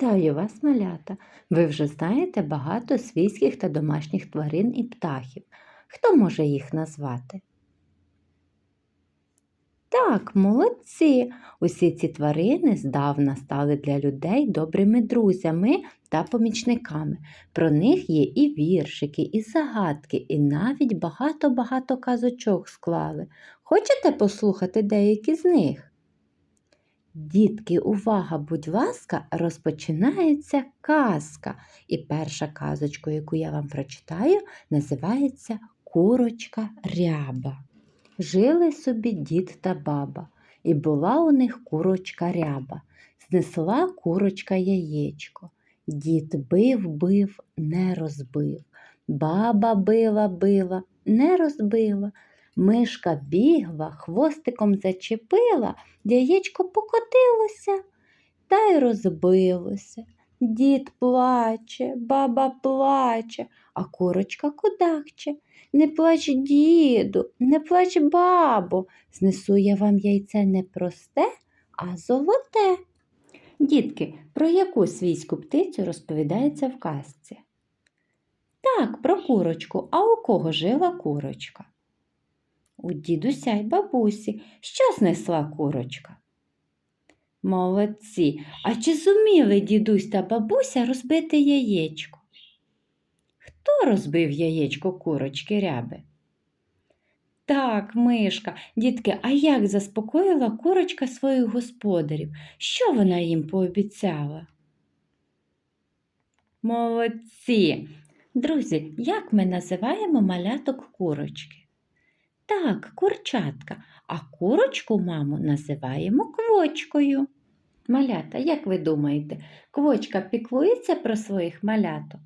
Вітаю вас, малята! Ви вже знаєте багато свійських та домашніх тварин і птахів. Хто може їх назвати? Так, молодці! Усі ці тварини здавна стали для людей добрими друзями та помічниками. Про них є і віршики, і загадки, і навіть багато-багато казочок склали. Хочете послухати деякі з них? Дітки, увага, будь ласка, розпочинається казка. І перша казочка, яку я вам прочитаю, називається Курочка ряба. Жили собі дід та баба, і була у них курочка ряба. Знесла курочка яєчко. Дід бив, бив, не розбив. Баба била, била, не розбила. Мишка бігла, хвостиком зачепила, яєчко покотилося та й розбилося. Дід плаче, баба плаче, а курочка кудахче. Не плач, діду, не плач, бабо, знесу я вам яйце не просте, а золоте. Дітки, про яку свійську птицю розповідається в казці? Так, про курочку. А у кого жила курочка? У дідуся й бабусі. Що знесла курочка? Молодці. А чи зуміли дідусь та бабуся розбити яєчко? Хто розбив яєчко курочки ряби? Так, мишка, дітки, а як заспокоїла курочка своїх господарів? Що вона їм пообіцяла? Молодці. Друзі, як ми називаємо маляток курочки? Так, курчатка, а курочку маму називаємо квочкою. Малята, як ви думаєте, квочка піклується про своїх маляток?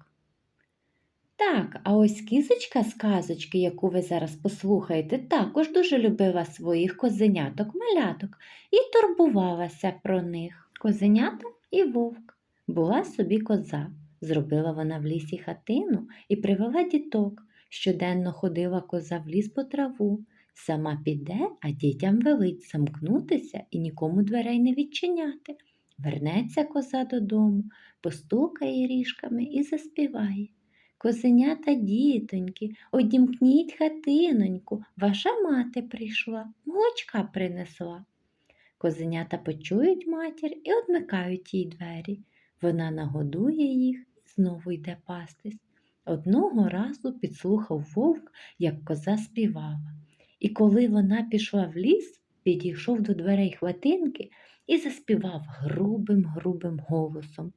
Так, а ось кізочка з казочки, яку ви зараз послухаєте, також дуже любила своїх козеняток маляток і турбувалася про них. Козенята і вовк. Була собі коза. Зробила вона в лісі хатину і привела діток. Щоденно ходила коза в ліс по траву. Сама піде, а дітям велить замкнутися і нікому дверей не відчиняти. Вернеться коза додому, постукає ріжками і заспіває. Козенята, дітоньки, одімкніть хатиноньку, ваша мати прийшла, молочка принесла. Козенята почують матір і одмикають їй двері. Вона нагодує їх і знову йде пастись. Одного разу підслухав вовк, як коза співала. І коли вона пішла в ліс, підійшов до дверей хватинки і заспівав грубим, грубим голосом.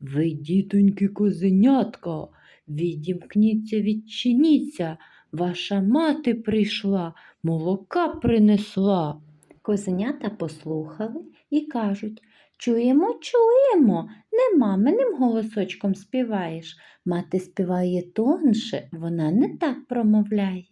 Ви, дітоньки, козенятка, відімкніться, відчиніться, ваша мати прийшла, молока принесла. Козенята послухали і кажуть Чуємо, чуємо, не маминим голосочком співаєш. Мати співає тонше, вона не так промовляє.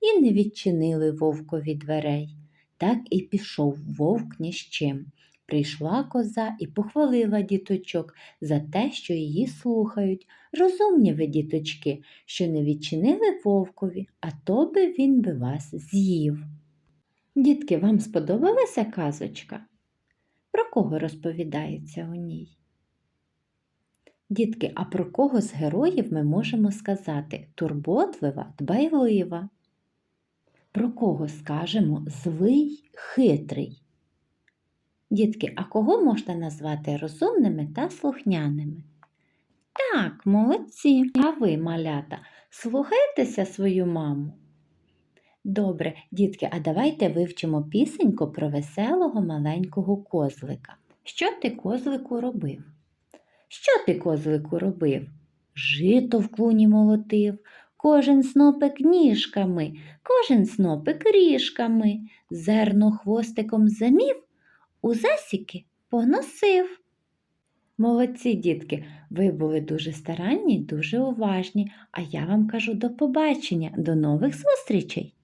І не відчинили вовкові дверей. Так і пішов вовк ні з чим. Прийшла коза і похвалила діточок за те, що її слухають. Розумні ви, діточки, що не відчинили вовкові, а то би він би вас з'їв. Дітки, вам сподобалася казочка? Про кого розповідається у ній? Дітки, а про кого з героїв ми можемо сказати турботлива, дбайлива? Про кого скажемо злий, хитрий? Дітки, а кого можна назвати розумними та слухняними? Так, молодці. А ви, малята, слухайтеся свою маму. Добре, дітки, а давайте вивчимо пісеньку про веселого маленького козлика. Що ти, козлику, робив? Що ти, козлику, робив? Жито в клуні молотив, кожен снопик ніжками, кожен снопик ріжками, зерно хвостиком замів, у засіки поносив. Молодці, дітки, ви були дуже старанні, дуже уважні, а я вам кажу до побачення, до нових зустрічей!